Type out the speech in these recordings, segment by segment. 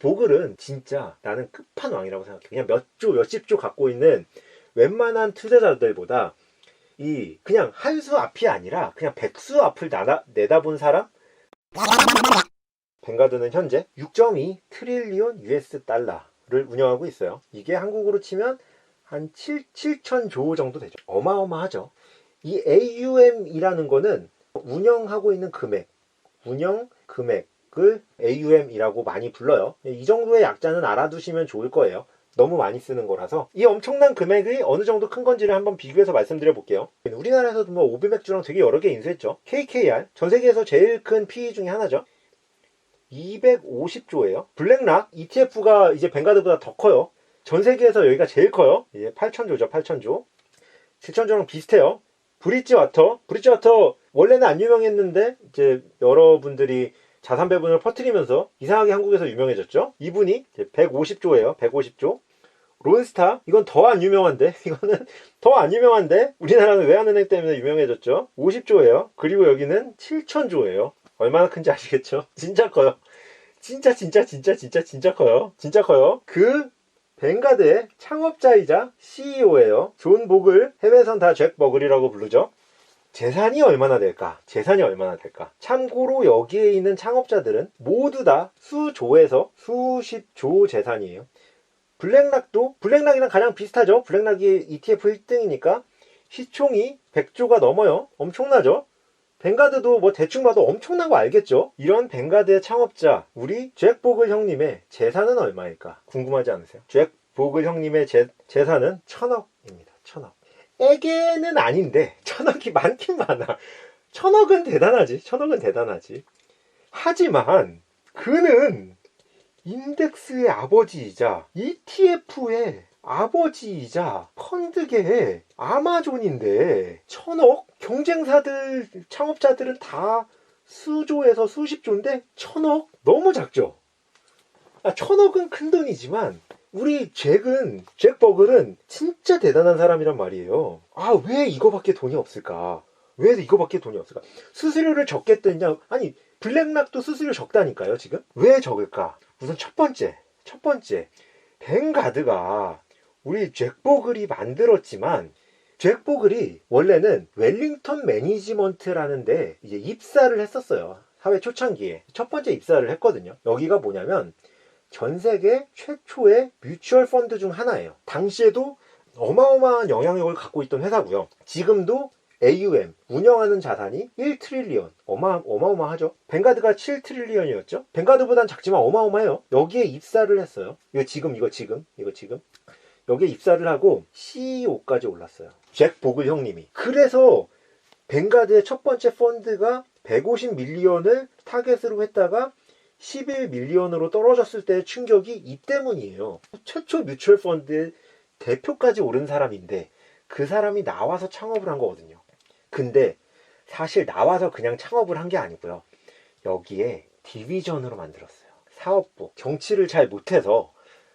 보글은 진짜 나는 끝판왕이라고 생각해. 그냥 몇 조, 몇십 조 갖고 있는 웬만한 투자자들보다 이 그냥 한 수 앞이 아니라 그냥 백수 앞을 나다, 내다본 사람? 뱅가드는 현재 6.2 트릴리온 US 달러를 운영하고 있어요. 이게 한국으로 치면 한 7, 7천조 정도 되죠. 어마어마하죠. 이 AUM이라는 거는 운영하고 있는 금액, 운영 금액 을 AUM이라고 많이 불러요. 이 정도의 약자는 알아두시면 좋을 거예요. 너무 많이 쓰는 거라서 이 엄청난 금액이 어느 정도 큰 건지를 한번 비교해서 말씀드려 볼게요. 우리나라에서도 뭐 오비맥주랑 되게 여러 개 인수했죠. KKR 전 세계에서 제일 큰 PE 중에 하나죠. 250조예요. 블랙락 ETF가 이제 뱅가드보다 더 커요. 전 세계에서 여기가 제일 커요. 이제 8천조죠, 8천조. 7천조랑 비슷해요. 브릿지 와터, 브릿지 와터 원래는 안 유명했는데 이제 여러분들이 자산 배분을 퍼뜨리면서 이상하게 한국에서 유명해졌죠. 이분이 150조예요. 150조. 론스타 이건 더 안 유명한데 이거는 더 안 유명한데 우리나라는 외환은행 때문에 유명해졌죠. 50조예요. 그리고 여기는 7천조예요. 얼마나 큰지 아시겠죠? 진짜 커요. 진짜 진짜 진짜 진짜 진짜 커요. 진짜 커요. 그 뱅가드의 창업자이자 CEO예요. 존 복을 해외선 다 잭 버글이라고 부르죠. 재산이 얼마나 될까? 재산이 얼마나 될까? 참고로 여기에 있는 창업자들은 모두 다 수조에서 수십조 재산이에요. 블랙락도 블랙락이랑 가장 비슷하죠. 블랙락이 ETF 1등이니까 시총이 100조가 넘어요. 엄청나죠? 뱅가드도 뭐 대충 봐도 엄청난 거 알겠죠? 이런 뱅가드의 창업자 우리 잭 보글 형님의 재산은 얼마일까? 궁금하지 않으세요? 잭 보글 형님의 재, 재산은 천억입니다. 천억. 애게는 아닌데 천억이 많긴 많아. 천억은 대단하지. 천억은 대단하지. 하지만 그는 인덱스의 아버지이자 ETF의 아버지이자 펀드계의 아마존인데 천억? 경쟁사들 창업자들은 다 수조에서 수십조인데 천억? 너무 작죠? 아, 천억은 큰 돈이지만 우리 잭은 잭 버글은 진짜 대단한 사람이란 말이에요. 아 왜 이거밖에 돈이 없을까? 왜 이거밖에 돈이 없을까? 수수료를 적게 떼냐? 아니 블랙락도 수수료 적다니까요 지금? 왜 적을까? 우선 첫 번째 첫 번째 뱅가드가 우리 잭 버글이 만들었지만 잭 버글이 원래는 웰링턴 매니지먼트라는데 이제 입사를 했었어요. 사회 초창기에 첫 번째 입사를 했거든요. 여기가 뭐냐면 전 세계 최초의 뮤추얼 펀드 중 하나예요. 당시에도 어마어마한 영향력을 갖고 있던 회사고요. 지금도 AUM 운영하는 자산이 1트릴리언 어마 어마어마하죠. 뱅가드가 7트릴리언이었죠. 뱅가드보단 작지만 어마어마해요. 여기에 입사를 했어요. 이거 지금 이거 지금 이거 지금 여기에 입사를 하고 CEO까지 올랐어요. 잭 보글 형님이. 그래서 뱅가드의 첫 번째 펀드가 150 밀리언을 타겟으로 했다가 11 밀리언으로 떨어졌을 때의 충격이 이 때문이에요. 최초 뮤추얼 펀드의 대표까지 오른 사람인데 그 사람이 나와서 창업을 한 거거든요. 근데 사실 나와서 그냥 창업을 한 게 아니고요. 여기에 디비전으로 만들었어요. 사업부. 정치를 잘 못해서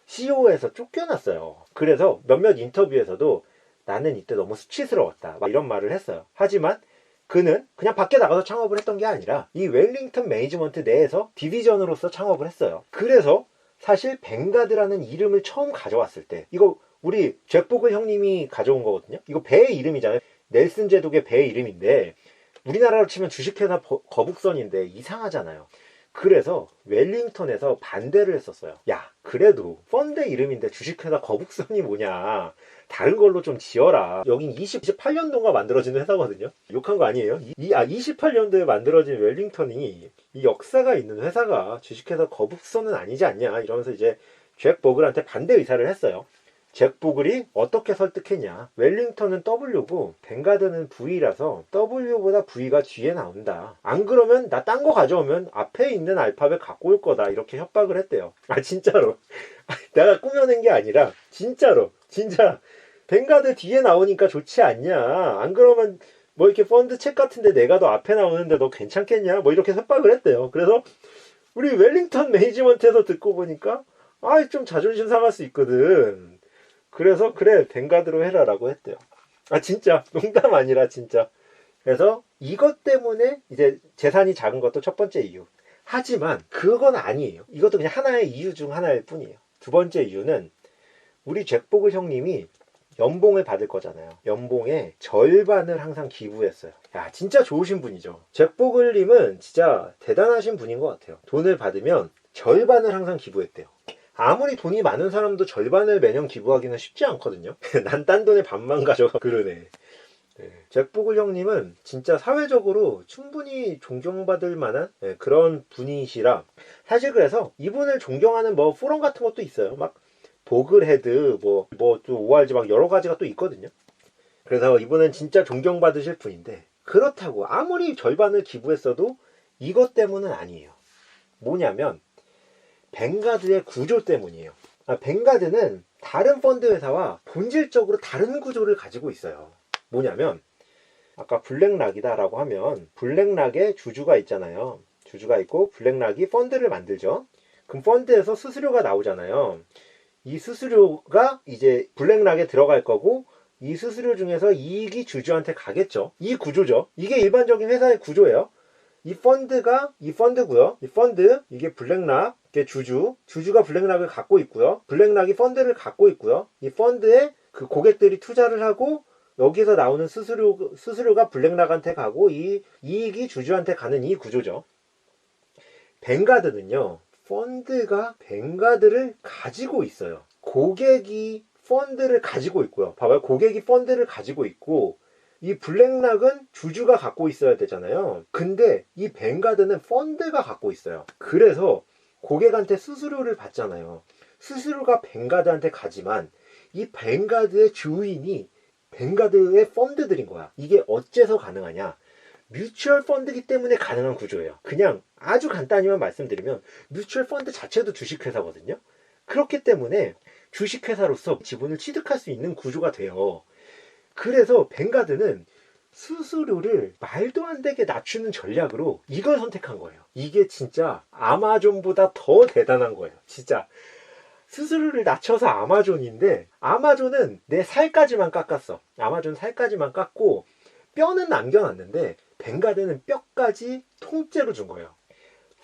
CEO에서 쫓겨났어요. 그래서 몇몇 인터뷰에서도 나는 이때 너무 수치스러웠다. 막 이런 말을 했어요. 하지만 그는 그냥 밖에 나가서 창업을 했던 게 아니라 이 웰링턴 매니지먼트 내에서 디비전으로서 창업을 했어요. 그래서 사실 뱅가드라는 이름을 처음 가져왔을 때 이거 우리 잭보글 형님이 가져온 거거든요. 이거 배의 이름이잖아요. 넬슨 제독의 배의 이름인데 우리나라로 치면 주식회사 거북선인데 이상하잖아요. 그래서 웰링턴에서 반대를 했었어요. 야, 그래도 펀드 이름인데 주식회사 거북선이 뭐냐. 다른 걸로 좀 지어라. 여긴 20, 28년도가 만들어진 회사거든요. 욕한 거 아니에요? 이, 아, 28년도에 만들어진 웰링턴이 이 역사가 있는 회사가 주식회사 거북선은 아니지 않냐. 이러면서 이제 잭 버글한테 반대 의사를 했어요. 잭 보글이 어떻게 설득했냐. 웰링턴은 W고 뱅가드는 V라서 W보다 V가 뒤에 나온다. 안 그러면 나 딴 거 가져오면 앞에 있는 알파벳 갖고 올 거다. 이렇게 협박을 했대요. 아 진짜로. 내가 꾸며낸 게 아니라 진짜로. 진짜 뱅가드 뒤에 나오니까 좋지 않냐. 안 그러면 뭐 이렇게 펀드 책 같은데 내가 더 앞에 나오는데 너 괜찮겠냐. 뭐 이렇게 협박을 했대요. 그래서 우리 웰링턴 매니지먼트에서 듣고 보니까 아좀 자존심 상할 수 있거든. 그래서 그래 뱅가드로 해라라고 했대요. 아 진짜 농담 아니라 진짜. 그래서 이것 때문에 이제 재산이 작은 것도 첫 번째 이유. 하지만 그건 아니에요. 이것도 그냥 하나의 이유 중 하나일 뿐이에요. 두 번째 이유는 우리 잭보글 형님이 연봉을 받을 거잖아요. 연봉의 절반을 항상 기부했어요. 야, 진짜 좋으신 분이죠. 잭보글님은 진짜 대단하신 분인 것 같아요. 돈을 받으면 절반을 항상 기부했대요. 아무리 돈이 많은 사람도 절반을 매년 기부하기는 쉽지 않거든요. 난 딴 돈에 반만 가져가 그러네. 네. 잭보글 형님은 진짜 사회적으로 충분히 존경받을 만한 네, 그런 분이시라 사실 그래서 이분을 존경하는 뭐 포럼 같은 것도 있어요. 막 보글헤드 뭐뭐또 ORG 막 여러 가지가 또 있거든요. 그래서 이분은 진짜 존경받으실 분인데 그렇다고 아무리 절반을 기부했어도 이것 때문은 아니에요. 뭐냐면 뱅가드의 구조 때문이에요. 아, 뱅가드는 다른 펀드 회사와 본질적으로 다른 구조를 가지고 있어요. 뭐냐면 아까 블랙락이다라고 하면 블랙락의 주주가 있잖아요. 주주가 있고 블랙락이 펀드를 만들죠. 그럼 펀드에서 수수료가 나오잖아요. 이 수수료가 이제 블랙락에 들어갈 거고 이 수수료 중에서 이익이 주주한테 가겠죠. 이 구조죠. 이게 일반적인 회사의 구조예요. 이 펀드가 이 펀드고요. 이 펀드 이게 블랙락 의 주주 주주가 블랙락을 갖고 있고요. 블랙락이 펀드를 갖고 있고요. 이 펀드에 그 고객들이 투자를 하고 여기서 나오는 수수료 수수료가 블랙락한테 가고 이 이익이 주주한테 가는 이 구조죠. 뱅가드는요. 펀드가 뱅가드를 가지고 있어요. 고객이 펀드를 가지고 있고요. 봐봐요. 고객이 펀드를 가지고 있고 이 블랙락은 주주가 갖고 있어야 되잖아요. 근데 이 뱅가드는 펀드가 갖고 있어요. 그래서 고객한테 수수료를 받잖아요. 수수료가 뱅가드한테 가지만 이 뱅가드의 주인이 뱅가드의 펀드들인 거야. 이게 어째서 가능하냐? 뮤추얼 펀드기 때문에 가능한 구조예요. 그냥 아주 간단히만 말씀드리면 뮤추얼 펀드 자체도 주식회사거든요. 그렇기 때문에 주식회사로서 지분을 취득할 수 있는 구조가 돼요. 그래서 뱅가드는 수수료를 말도 안 되게 낮추는 전략으로 이걸 선택한 거예요. 이게 진짜 아마존보다 더 대단한 거예요. 진짜. 수수료를 낮춰서 아마존인데 아마존은 내 살까지만 깎았어. 아마존 살까지만 깎고 뼈는 남겨놨는데 뱅가드는 뼈까지 통째로 준 거예요.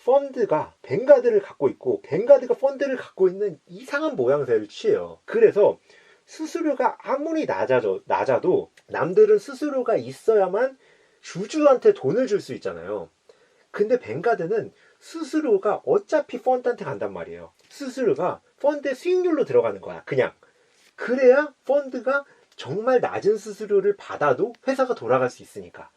펀드가 뱅가드를 갖고 있고 뱅가드가 펀드를 갖고 있는 이상한 모양새를 취해요. 그래서 수수료가 아무리 낮아져, 낮아도 남들은 수수료가 있어야만 주주한테 돈을 줄 수 있잖아요. 근데 뱅가드는 수수료가 어차피 펀드한테 간단 말이에요. 수수료가 펀드의 수익률로 들어가는 거야. 그냥. 그래야 펀드가 정말 낮은 수수료를 받아도 회사가 돌아갈 수 있으니까.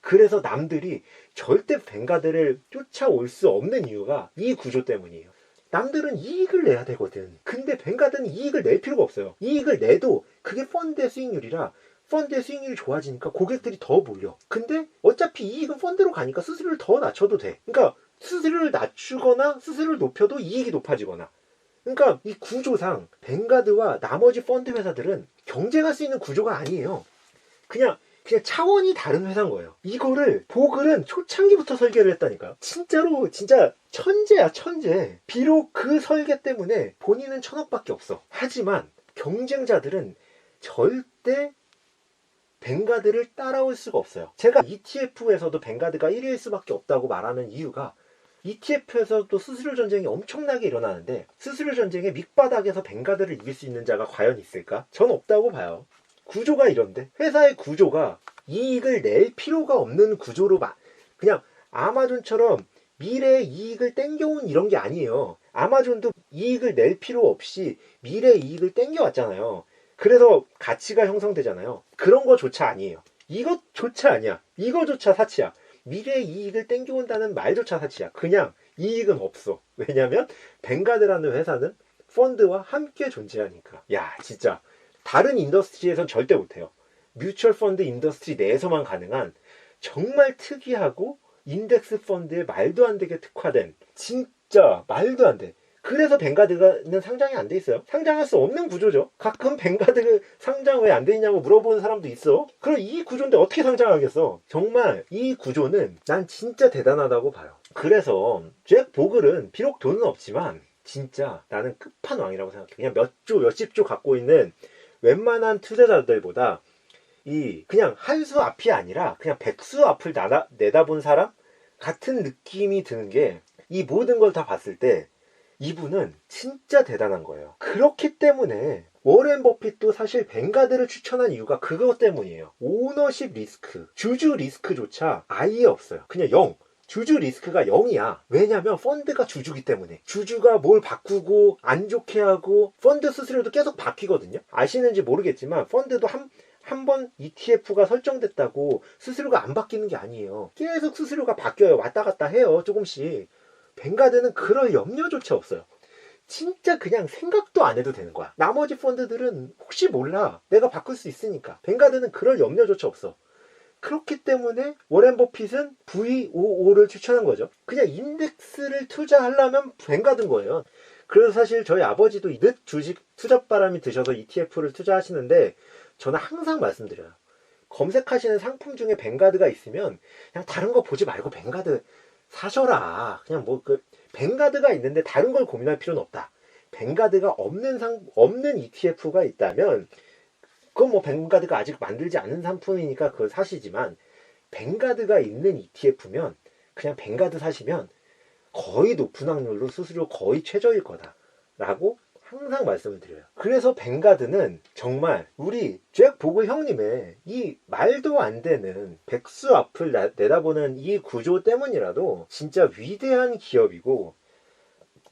그래서 남들이 절대 뱅가드를 쫓아올 수 없는 이유가 이 구조 때문이에요. 남들은 이익을 내야 되거든. 근데 뱅가드는 이익을 낼 필요가 없어요. 이익을 내도 그게 펀드의 수익률이라 펀드의 수익률이 좋아지니까 고객들이 더 몰려. 근데 어차피 이익은 펀드로 가니까 수수료를 더 낮춰도 돼. 그러니까 수수료를 낮추거나 수수료를 높여도 이익이 높아지거나. 그러니까 이 구조상 뱅가드와 나머지 펀드 회사들은 경쟁할 수 있는 구조가 아니에요. 그냥 그냥 차원이 다른 회사인 거예요. 이거를 보글은 초창기부터 설계를 했다니까요. 진짜로 진짜 천재야 천재. 비록 그 설계 때문에 본인은 천억밖에 없어. 하지만 경쟁자들은 절대 뱅가드를 따라올 수가 없어요. 제가 ETF에서도 뱅가드가 1위일 수밖에 없다고 말하는 이유가 ETF에서도 수수료 전쟁이 엄청나게 일어나는데 수수료 전쟁의 밑바닥에서 뱅가드를 이길 수 있는 자가 과연 있을까? 전 없다고 봐요. 구조가 이런데 회사의 구조가 이익을 낼 필요가 없는 구조로 막 그냥 아마존처럼 미래의 이익을 땡겨온 이런 게 아니에요. 아마존도 이익을 낼 필요 없이 미래의 이익을 땡겨왔잖아요. 그래서 가치가 형성되잖아요. 그런 거조차 아니에요. 이것조차 아니야. 이거조차 사치야. 미래의 이익을 땡겨온다는 말조차 사치야. 그냥 이익은 없어. 왜냐면 뱅가드라는 회사는 펀드와 함께 존재하니까. 야, 진짜 다른 인더스트리에선 절대 못해요. 뮤추얼 펀드 인더스트리 내에서만 가능한 정말 특이하고 인덱스 펀드에 말도 안 되게 특화된 진짜 말도 안 돼. 그래서 뱅가드는 상장이 안 돼 있어요. 상장할 수 없는 구조죠. 가끔 뱅가드 상장 왜 안 돼 있냐고 물어보는 사람도 있어. 그럼 이 구조인데 어떻게 상장하겠어? 정말 이 구조는 난 진짜 대단하다고 봐요. 그래서 잭 보글은 비록 돈은 없지만 진짜 나는 끝판왕이라고 생각해. 그냥 몇 조, 몇십 조 갖고 있는 웬만한 투자자들보다 이 그냥 한 수 앞이 아니라 그냥 백수 앞을 나다, 내다본 사람 같은 느낌이 드는 게 이 모든 걸 다 봤을 때 이분은 진짜 대단한 거예요. 그렇기 때문에 워렌 버핏도 사실 뱅가드를 추천한 이유가 그것 때문이에요. 오너십 리스크, 주주 리스크조차 아예 없어요. 그냥 0. 주주 리스크가 0이야. 왜냐면 펀드가 주주기 때문에. 주주가 뭘 바꾸고 안 좋게 하고 펀드 수수료도 계속 바뀌거든요. 아시는지 모르겠지만 펀드도 한 한번 ETF가 설정됐다고 수수료가 안 바뀌는 게 아니에요. 계속 수수료가 바뀌어요. 왔다 갔다 해요. 조금씩. 뱅가드는 그럴 염려조차 없어요. 진짜 그냥 생각도 안 해도 되는 거야. 나머지 펀드들은 혹시 몰라. 내가 바꿀 수 있으니까. 뱅가드는 그럴 염려조차 없어. 그렇기 때문에 워렌 버핏은 VOO를 추천한 거죠. 그냥 인덱스를 투자하려면 뱅가드인 거예요. 그래서 사실 저희 아버지도 늦 주식 투잡바람이 드셔서 ETF를 투자하시는데 저는 항상 말씀드려요. 검색하시는 상품 중에 뱅가드가 있으면 그냥 다른 거 보지 말고 뱅가드 사셔라. 그냥 뭐 그 뱅가드가 있는데 다른 걸 고민할 필요는 없다. 뱅가드가 없는 상 없는 ETF가 있다면 그건 뭐 뱅가드가 아직 만들지 않은 상품이니까 그걸 사시지만 뱅가드가 있는 ETF면 그냥 뱅가드 사시면 거의 높은 확률로 수수료 거의 최저일 거다라고 항상 말씀을 드려요. 그래서 뱅가드는 정말 우리 잭 보글 형님의 이 말도 안 되는 백수 앞을 나- 내다보는 이 구조 때문이라도 진짜 위대한 기업이고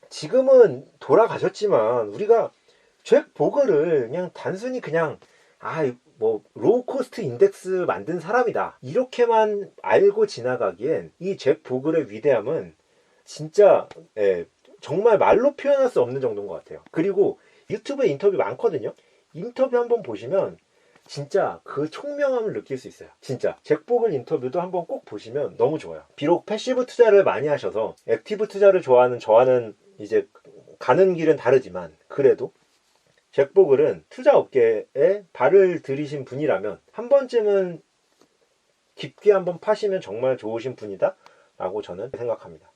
지금은 돌아가셨지만 우리가 잭 보글을 그냥 단순히 그냥 아 뭐 로우 코스트 인덱스 만든 사람이다 이렇게만 알고 지나가기엔 이 잭 보글의 위대함은 진짜 예, 정말 말로 표현할 수 없는 정도인 것 같아요. 그리고 유튜브에 인터뷰 많거든요. 인터뷰 한번 보시면 진짜 그 총명함을 느낄 수 있어요. 진짜 잭 보글 인터뷰도 한번 꼭 보시면 너무 좋아요. 비록 패시브 투자를 많이 하셔서 액티브 투자를 좋아하는 저와는 이제 가는 길은 다르지만 그래도 잭 보글은 투자 업계에 발을 들이신 분이라면 한 번쯤은 깊게 한번 파시면 정말 좋으신 분이다 라고 저는 생각합니다.